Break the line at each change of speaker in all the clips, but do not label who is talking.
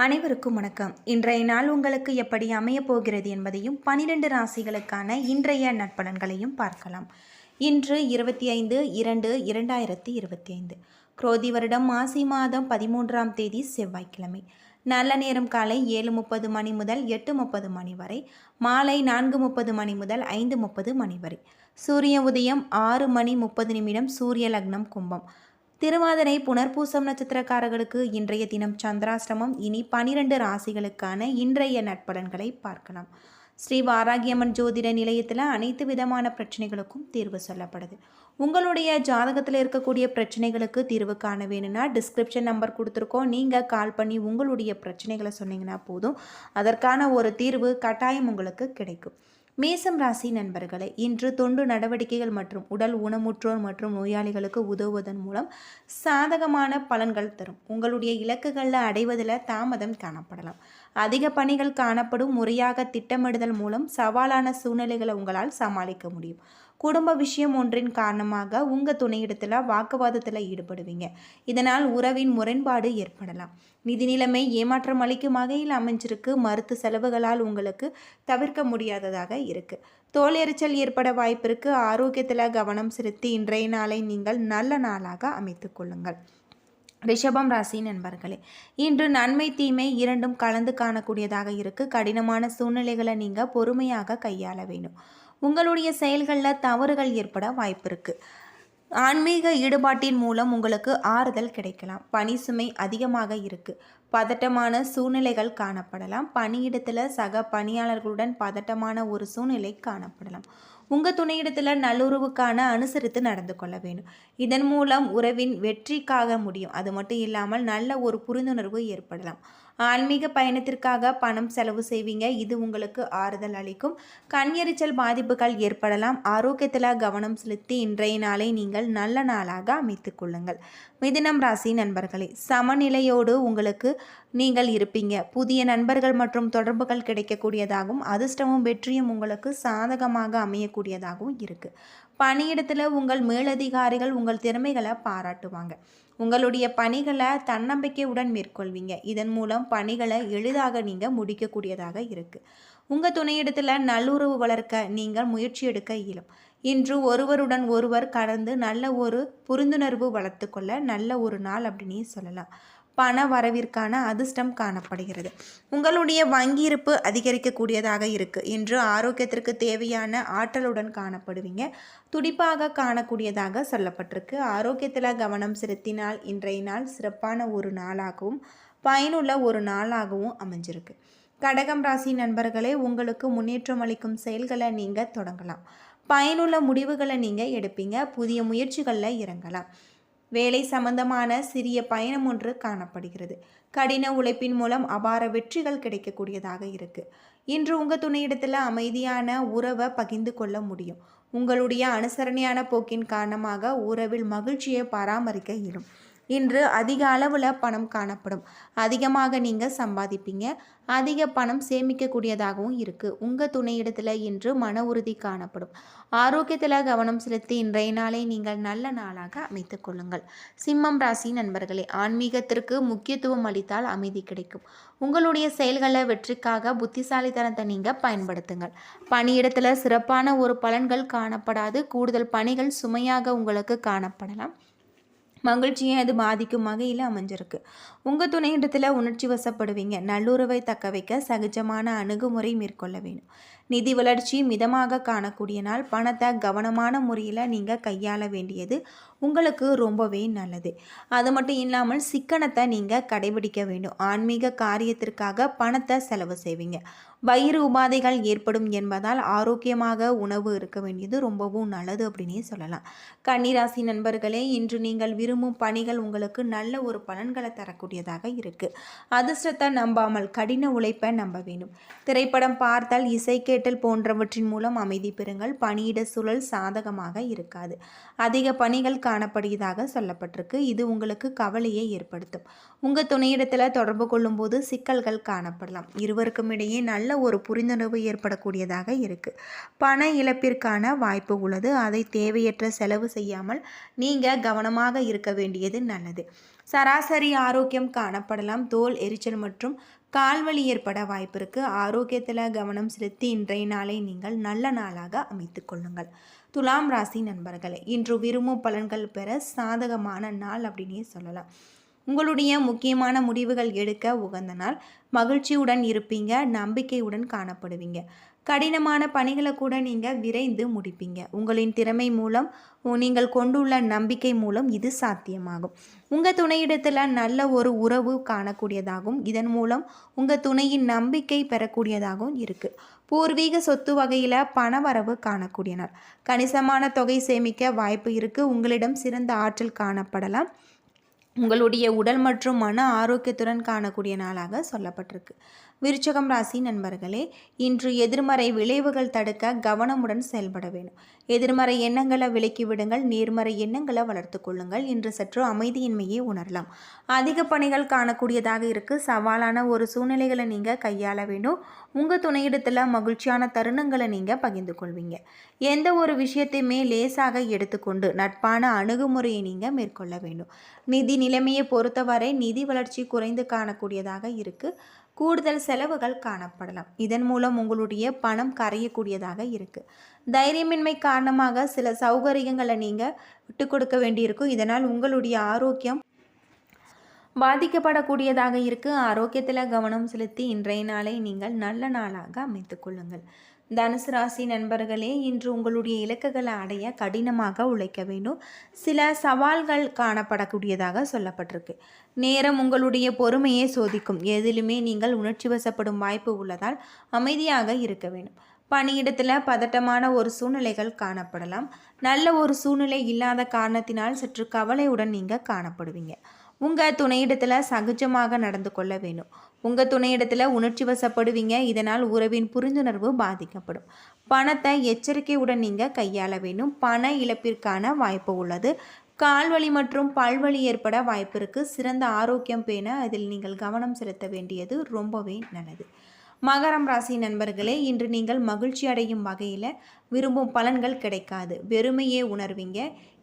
அனைவருக்கும் வணக்கம். இன்றைய நாள் உங்களுக்கு எப்படி அமையப் போகிறது என்பதையும் பனிரெண்டு ராசிகளுக்கான இன்றைய நட்பலன்களையும் பார்க்கலாம். இன்று இருபத்தி ஐந்து இரண்டு இரண்டாயிரத்தி இருபத்தி ஐந்து குரோதி வருடம் மாசி மாதம் பதிமூன்றாம் தேதி செவ்வாய்க்கிழமை. நல்ல நேரம் காலை ஏழு முப்பது மணி முதல் எட்டு முப்பது மணி வரை. மாலை நான்கு முப்பது மணி முதல் ஐந்து முப்பது மணி வரை. சூரிய உதயம் ஆறு மணி முப்பது நிமிடம் சூரிய லக்னம் கும்பம். திருவாதிரை புனர்பூசம் நட்சத்திரக்காரர்களுக்கு இன்றைய தினம் சந்திராசிரமம் இனி பனிரெண்டு ராசிகளுக்கான இன்றைய நட்பலன்களை பார்க்கலாம். ஸ்ரீ வாராகியம்மன் ஜோதிட நிலையத்தில் அனைத்து விதமான பிரச்சனைகளுக்கும் தீர்வு சொல்லப்படுது. உங்களுடைய ஜாதகத்தில் இருக்கக்கூடிய பிரச்சனைகளுக்கு தீர்வு காண வேணும்னா டிஸ்கிரிப்ஷன் நம்பர் கொடுத்துருக்கோம். நீங்கள் கால் பண்ணி உங்களுடைய பிரச்சனைகளை சொன்னீங்கன்னா போதும். அதற்கான ஒரு தீர்வு கட்டாயம் உங்களுக்கு கிடைக்கும். மேசம் ராசி நண்பர்களே இன்று தொண்டு நடவடிக்கைகள் மற்றும் உடல் ஊனமுற்றோர் மற்றும் நோயாளிகளுக்கு உதவுவதன் மூலம் சாதகமான பலன்கள் தரும். உங்களுடைய இலக்குகளில் அடைவதில் தாமதம் காணப்படலாம். அதிக பணிகள் காணப்படும். முறையாக திட்டமிடுதல் மூலம் சவாலான சூழ்நிலைகளை உங்களால் சமாளிக்க முடியும். குடும்ப விஷயம் ஒன்றின் காரணமாக உங்கள் துணையிடத்தில் வாக்குவாதத்தில் ஈடுபடுவீங்க. இதனால் உறவின் முரண்பாடு ஏற்படலாம். நிதி நிலைமை ஏமாற்றம் அளிக்கும் வகையில் அமைஞ்சிருக்கு. மருத்து செலவுகளால் உங்களுக்கு தவிர்க்க முடியாததாக இருக்குது தோல் எரிச்சல் ஏற்பட வாய்ப்பிற்கு ஆரோக்கியத்தில் கவனம் செலுத்தி இன்றைய நாளை நீங்கள் நல்ல நாளாக அமைத்து கொள்ளுங்கள். ரிஷபம் ராசி நண்பர்களே இன்று நன்மை தீமை இரண்டும் கலந்து காணக்கூடியதாக இருக்கு. கடினமான சூழ்நிலைகளை நீங்கள் பொறுமையாக கையாள வேண்டும். உங்களுடைய செயல்களில் தவறுகள் ஏற்பட வாய்ப்பு இருக்குது ஆன்மீக ஈடுபாட்டின் மூலம் உங்களுக்கு ஆறுதல் கிடைக்கலாம். பணி சுமை அதிகமாக இருக்குது பதட்டமான சூழ்நிலைகள் காணப்படலாம். பணியிடத்தில் சக பணியாளர்களுடன் பதட்டமான ஒரு சூழ்நிலை காணப்படலாம். உங்கள் துணையிடத்தில் நல்லுறவுக்கான அனுசரித்து நடந்து கொள்ள வேண்டும். இதன் மூலம் உறவின் வெற்றிக்காக முடியும். அது மட்டும் இல்லாமல் நல்ல ஒரு புரிந்துணர்வு ஏற்படலாம். ஆன்மீக பயணத்திற்காக பணம் செலவு செய்வீங்க. இது உங்களுக்கு ஆறுதல் அளிக்கும். கண்ணெரிச்சல் பாதிப்புகள் ஏற்படலாம். ஆரோக்கியத்தில் கவனம் செலுத்தி இன்றைய நாளை நீங்கள் நல்ல நாளாக அமைத்து கொள்ளுங்கள். மிதினம் ராசி நண்பர்களே சமநிலையோடு உங்களுக்கு நீங்கள் இருப்பீங்க. புதிய நண்பர்கள் மற்றும் தொடர்புகள் கிடைக்கக்கூடியதாகவும் அதிர்ஷ்டமும் வெற்றியும் உங்களுக்கு சாதகமாக அமையக்கூடியதாகவும் இருக்குது பணியிடத்தில் உங்கள் மேலதிகாரிகள் உங்கள் திறமைகளை பாராட்டுவாங்க. உங்களுடைய பணிகளை தன்னம்பிக்கையுடன் மேற்கொள்வீங்க. இதன் மூலம் பணிகளை எளிதாக நீங்கள் முடிக்கக்கூடியதாக இருக்குது உங்கள் துணையிடத்தில் நல்லுறவு வளர்க்க நீங்கள் முயற்சி எடுக்க இயலும். இன்று ஒருவருடன் ஒருவர் கடந்து நல்ல ஒரு புரிந்துணர்வு வளர்த்துக்கொள்ள நல்ல ஒரு நாள் அப்படின்னு சொல்லலாம். பண வரவிற்கான அதிர்ஷ்டம் காணப்படுகிறது. உங்களுடைய வங்கி இருப்பு அதிகரிக்கக்கூடியதாக இருக்குது என்று ஆரோக்கியத்திற்கு தேவையான ஆற்றலுடன் காணப்படுவீங்க. துடிப்பாக காணக்கூடியதாக சொல்லப்பட்டிருக்கு. ஆரோக்கியத்தில் கவனம் செலுத்தினால் இன்றைய நாள் சிறப்பான ஒரு நாளாகவும் பயனுள்ள ஒரு நாளாகவும் அமைஞ்சிருக்கு. கடகம் ராசி நண்பர்களே உங்களுக்கு முன்னேற்றம் அளிக்கும் செயல்களை நீங்கள் தொடங்கலாம். பயனுள்ள முடிவுகளை நீங்கள் எடுப்பீங்க. புதிய முயற்சிகளில் இறங்கலாம். வேலை சம்பந்தமான சிறிய பயணம் ஒன்று காணப்படுகிறது. கடின உழைப்பின் மூலம் அபார வெற்றிகள் கிடைக்கக்கூடியதாக இருக்குது இன்று உங்கள் துணையிடத்தில் அமைதியான உறவை பகிர்ந்து கொள்ள முடியும். உங்களுடைய அனுசரணையான போக்கின் காரணமாக உறவில் மகிழ்ச்சியை பராமரிக்க இயலும். இன்று அதிக அளவில் பணம் காணப்படும். அதிகமாக நீங்கள் சம்பாதிப்பீங்க. அதிக பணம் சேமிக்கக்கூடியதாகவும் இருக்குது உங்கள் துணையிடத்தில் இன்று மன உறுதி காணப்படும். ஆரோக்கியத்தில் கவனம் செலுத்தி இன்றைய நாளை நீங்கள் நல்ல நாளாக அமைத்து கொள்ளுங்கள். சிம்மம் ராசி நண்பர்களே ஆன்மீகத்திற்கு முக்கியத்துவம் அளித்தால் அமைதி கிடைக்கும். உங்களுடைய செயல்களை வெற்றிக்காக புத்திசாலித்தனத்தை நீங்கள் பயன்படுத்துங்கள். பணியிடத்தில் சிறப்பான ஒரு பலன்கள் காணப்படாது. கூடுதல் பணிகள் சுமையாக உங்களுக்கு காணப்படலாம். மகிழ்ச்சியை அது பாதிக்கும் வகையில் அமைஞ்சிருக்கு. உங்கள் துணையிடத்தில் உணர்ச்சி வசப்படுவீங்க. நல்லுறவை தக்க வைக்க சகஜமான அணுகுமுறை மேற்கொள்ள வேணும் நிதி வளர்ச்சி மிதமாக காணக்கூடிய நாள். பணத்தை கவனமான முறையில் நீங்கள் கையாள வேண்டியது உங்களுக்கு ரொம்பவே நல்லது. அது மட்டும் இல்லாமல் சிக்கனத்தை நீங்கள் கடைபிடிக்க வேண்டும். ஆன்மீக காரியத்திற்காக பணத்தை செலவு செய்வீங்க. வயிறு உபாதைகள் ஏற்படும் என்பதால் ஆரோக்கியமாக உணவு இருக்க வேண்டியது ரொம்பவும் நல்லது அப்படின்னே சொல்லலாம். கன்னிராசி நண்பர்களே இன்று நீங்கள் விரும்பும் பணிகள் உங்களுக்கு நல்ல ஒரு பலன்களை தரக்கூடியதாக இருக்குது அதிர்ஷ்டத்தை நம்பாமல் கடின உழைப்பை நம்ப வேண்டும். திரைப்படம் பார்த்தால் இசைக்கு கேட்டல் போன்றவற்றின் மூலம் அமைதி பெறுங்கள். பணியிட சூழல் சாதகமாக இருக்காது. அதிக பணிகள் காணப்படுவதாக சொல்லப்பட்டிருக்கு. இது உங்களுக்கு கவலையை ஏற்படுத்தும். உங்கள் துணையிடத்தில் தொடர்பு கொள்ளும்போது சிக்கல்கள் காணப்படலாம். இருவருக்கும் இடையே நல்ல ஒரு புரிந்துணர்வு ஏற்படக்கூடியதாக இருக்குது பண இழப்பிற்கான வாய்ப்பு உள்ளது. அதை தேவையற்ற செலவு செய்யாமல் நீங்கள் கவனமாக இருக்க வேண்டியது நல்லது. சராசரி ஆரோக்கியம் காணப்படலாம். தோல் எரிச்சல் மற்றும் கால்வலி ஏற்பட வாய்ப்பு ஆரோக்கியத்தில் கவனம் செலுத்தி இன்றைய நாளை நீங்கள் நல்ல நாளாக அமைத்து கொள்ளுங்கள். துலாம் ராசி நண்பர்களே இன்று விரும்பும் பலன்கள் பெற சாதகமான நாள் அப்படின்னே சொல்லலாம். உங்களுடைய முக்கியமான முடிவுகள் எடுக்க உகந்த நாள். மகிழ்ச்சியுடன் இருப்பீங்க நம்பிக்கையுடன் காணப்படுவீங்க. கடினமான பணிகளை கூட நீங்கள் விரைந்து முடிப்பீங்க. உங்களின் திறமை மூலம் நீங்கள் கொண்டுள்ள நம்பிக்கை மூலம் இது சாத்தியமாகும். உங்கள் துணையிடத்தில் நல்ல ஒரு உறவு காணக்கூடியதாகவும் இதன் மூலம் உங்கள் துணையின் நம்பிக்கை பெறக்கூடியதாகவும் இருக்குது பூர்வீக சொத்து வகையில் பணவரவு காணக்கூடிய நாள் கணிசமான தொகை சேமிக்க வாய்ப்பு இருக்குது உங்களிடம் சிறந்த ஆற்றல் காணப்படலாம். உங்களுடைய உடல் மற்றும் மன ஆரோக்கியத்துடன் காணக்கூடிய நாளாக சொல்லப்பட்டிருக்கு. விருச்சகம் ராசி நண்பர்களே இன்று எதிர்மறை விளைவுகள் தடுக்க கவனமுடன் செயல்பட வேண்டும். எதிர்மறை எண்ணங்களை விலக்கி விடுங்கள் நேர்மறை எண்ணங்களை வளர்த்து கொள்ளுங்கள் இன்று சற்று அமைதியின்மையை உணரலாம். அதிக பணிகள் காணக்கூடியதாக இருக்கு. சவாலான ஒரு சூழ்நிலைகளை நீங்கள் கையாள வேண்டும். உங்கள் துணையிடத்தில் மகிழ்ச்சியான தருணங்களை நீங்கள் பகிர்ந்து கொள்வீங்க. எந்த ஒரு விஷயத்தையுமே லேசாக எடுத்துக்கொண்டு நட்பான அணுகுமுறையை நீங்கள் மேற்கொள்ள வேண்டும். நிதி நிலைமையை பொறுத்தவரை நிதி வளர்ச்சி குறைந்து காணக்கூடியதாக இருக்குது கூடுதல் செலவுகள் காணப்படலாம். இதன் மூலம் உங்களுடைய பணம் கரையக்கூடியதாக இருக்குது தைரியமின்மை காரணமாக சில சௌகரியங்களை நீங்கள் விட்டு கொடுக்க வேண்டியிருக்கும். இதனால் உங்களுடைய ஆரோக்கியம் பாதிக்கப்படக்கூடியதாக இருக்குது ஆரோக்கியத்தில் கவனம் செலுத்தி இன்றைய நாளை நீங்கள் நல்ல நாளாக அமைத்துக் கொள்ளுங்கள். தனுசு ராசி நண்பர்களே இன்று உங்களுடைய இலக்குகளை அடைய கடினமாக உழைக்க வேண்டும். சில சவால்கள் காணப்படக்கூடியதாக சொல்லப்பட்டிருக்கு. நேரம் உங்களுடைய பொறுமையை சோதிக்கும். எதிலுமே நீங்கள் உணர்ச்சி வசப்படும் வாய்ப்பு உள்ளதால் அமைதியாக இருக்க வேண்டும். பணியிடத்தில் பதட்டமான ஒரு சூழ்நிலைகள் காணப்படலாம். நல்ல ஒரு சூழ்நிலை இல்லாத காரணத்தினால் சற்று கவலையுடன் நீங்கள் காணப்படுவீங்க. உங்கள் துணையிடத்தில் சகஜமாக நடந்து கொள்ள வேணும் உங்கள் துணையிடத்தில் உணர்ச்சி வசப்படுவீங்க. இதனால் உறவின் புரிந்துணர்வு பாதிக்கப்படும். பணத்தை எச்சரிக்கையுடன் நீங்கள் கையாள வேண்டும். பண இழப்பிற்கான வாய்ப்பு உள்ளது. கால்வலி மற்றும் பல்வலி ஏற்பட வாய்ப்பு இருக்குது சிறந்த ஆரோக்கியம் பேண அதில் நீங்கள் கவனம் செலுத்த வேண்டியது ரொம்பவே நல்லது. மகரம் ராசி நண்பர்களே இன்று நீங்கள் மகிழ்ச்சி அடையும் வகையில் விரும்பும் பலன்கள் கிடைக்காது. வெறுமையே உணர்வீங்க.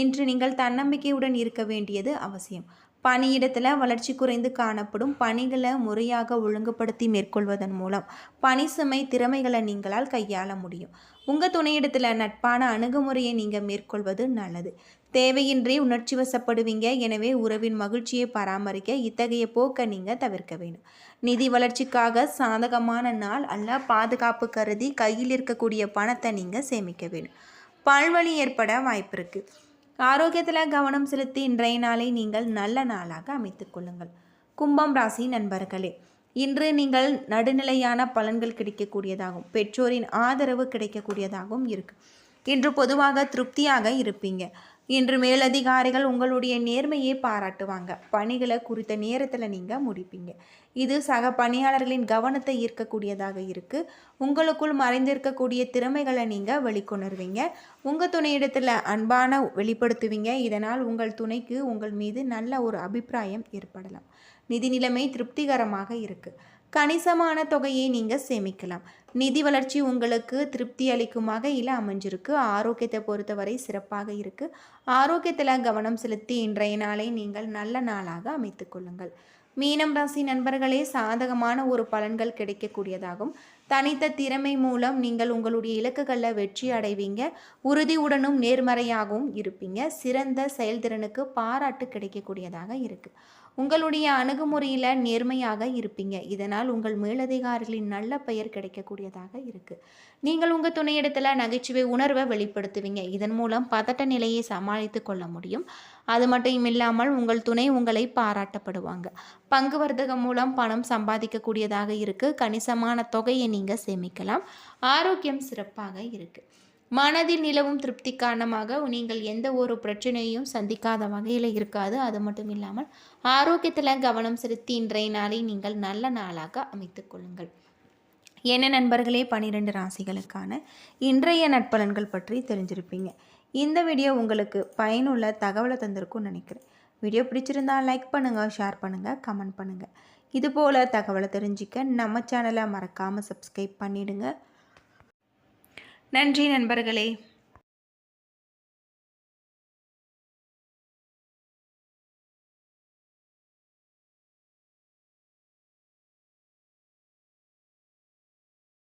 இன்று நீங்கள் தன்னம்பிக்கையுடன் இருக்க வேண்டியது அவசியம். பணியிடத்தில் வளர்ச்சி குறைந்து காணப்படும் பணிகளை முறையாக ஒழுங்குபடுத்தி மேற்கொள்வதன் மூலம் பணி சுமை திறமைகளை நீங்களால் கையாள முடியும். உங்கள் துணையிடத்தில் நட்பான அணுகுமுறையை நீங்கள் மேற்கொள்வது நல்லது. தேவையின்றி உணர்ச்சி வசப்படுவீங்க. எனவே உறவின் மகிழ்ச்சியை பராமரிக்க இத்தகைய போக்கை நீங்கள் தவிர்க்க வேண்டும். நிதி வளர்ச்சிக்காக சாதகமான நாள் அல்ல பாதுகாப்பு கருதி கையில் இருக்கக்கூடிய பணத்தை நீங்கள் சேமிக்க வேண்டும். பல்வழி ஏற்பட வாய்ப்பு இருக்குது ஆரோக்கியத்தில் கவனம் செலுத்தி இன்றைய நாளை நீங்கள் நல்ல நாளாக அமைத்துக் கொள்ளுங்கள். கும்பம் ராசி நண்பர்களே இன்று நீங்கள் நடுநிலையான பலன்கள் கிடைக்கக்கூடியதாகும் பெற்றோரின் ஆதரவு கிடைக்கக்கூடியதாகவும் இருக்குது இன்று பொதுவாக திருப்தியாக இருப்பீங்க. இன்று மேலதிகாரிகள் உங்களுடைய நேர்மையை பாராட்டுவாங்க. பணிகளை குறித்த நேரத்தில் நீங்கள் முடிப்பீங்க. இது சக பணியாளர்களின் கவனத்தை ஈர்க்கக்கூடியதாக இருக்குது உங்களுக்குள் மறைந்திருக்கக்கூடிய திறமைகளை நீங்கள் வெளிக்கொணர்வீங்க. உங்கள் துணையிடத்தில் அன்பான வெளிப்படுத்துவீங்க. இதனால் உங்கள் துணைக்கு உங்கள் மீது நல்ல ஒரு அபிப்பிராயம் ஏற்படலாம். நிதி நிலைமை திருப்திகரமாக இருக்குது கணிசமான தொகையை நீங்கள் சேமிக்கலாம். நிதி வளர்ச்சி உங்களுக்கு திருப்தி அளிக்கும் வகையில் அமைஞ்சிருக்கு. ஆரோக்கியத்தை பொறுத்தவரை சிறப்பாக இருக்குது ஆரோக்கியத்தில் கவனம் செலுத்தி இன்றைய நாளை நீங்கள் நல்ல நாளாக அமைத்து கொள்ளுங்கள். மீனம் ராசி நண்பர்களே சாதகமான ஒரு பலன்கள் கிடைக்கக்கூடியதாகும். தனித்த திறமை மூலம் நீங்கள் உங்களுடைய இலக்குகளில் வெற்றி அடைவீங்க. உறுதியுடனும் நேர்மறையாகவும் இருப்பீங்க. சிறந்த செயல்திறனுக்கு பாராட்டு கிடைக்கக்கூடியதாக இருக்குது உங்களுடைய அணுகுமுறையில் நேர்மையாக இருப்பீங்க. இதனால் உங்கள் மேலதிகாரிகளின் நல்ல பெயர் கிடைக்கக்கூடியதாக இருக்குது நீங்கள் உங்கள் துணையிடத்தில் நகைச்சுவை உணர்வை வெளிப்படுத்துவீங்க. இதன் மூலம் பதட்ட நிலையை சமாளித்து கொள்ள முடியும். அது மட்டும் இல்லாமல் உங்கள் துணை உங்களை பாராட்டப்படுவாங்க. பங்கு வர்த்தகம் மூலம் பணம் சம்பாதிக்கக்கூடியதாக இருக்குது கணிசமான தொகையை நீங்கள் சேமிக்கலாம். ஆரோக்கியம் சிறப்பாக இருக்குது மனதில் நிலவும் திருப்தி காரணமாக நீங்கள் எந்த ஒரு பிரச்சனையும் சந்திக்காத வகையில் இருக்காது. அது மட்டும் இல்லாமல் ஆரோக்கியத்தில் கவனம் செலுத்தி இன்றைய நாளை நீங்கள் நல்ல நாளாக அமைத்து கொள்ளுங்கள். என்ன நண்பர்களே பன்னிரெண்டு ராசிகளுக்கான இன்றைய நட்பலன்கள் பற்றி தெரிஞ்சிருப்பீங்க. இந்த வீடியோ உங்களுக்கு பயனுள்ள தகவலை தந்திருக்கும்னு நினைக்கிறேன். வீடியோ பிடிச்சிருந்தால் லைக் பண்ணுங்கள் ஷேர் பண்ணுங்கள் கமெண்ட் பண்ணுங்கள் இதுபோல் தகவலை தெரிஞ்சிக்க நம்ம சேனலை மறக்காமல் சப்ஸ்கிரைப் பண்ணிவிடுங்க நன்றி நண்பர்களே.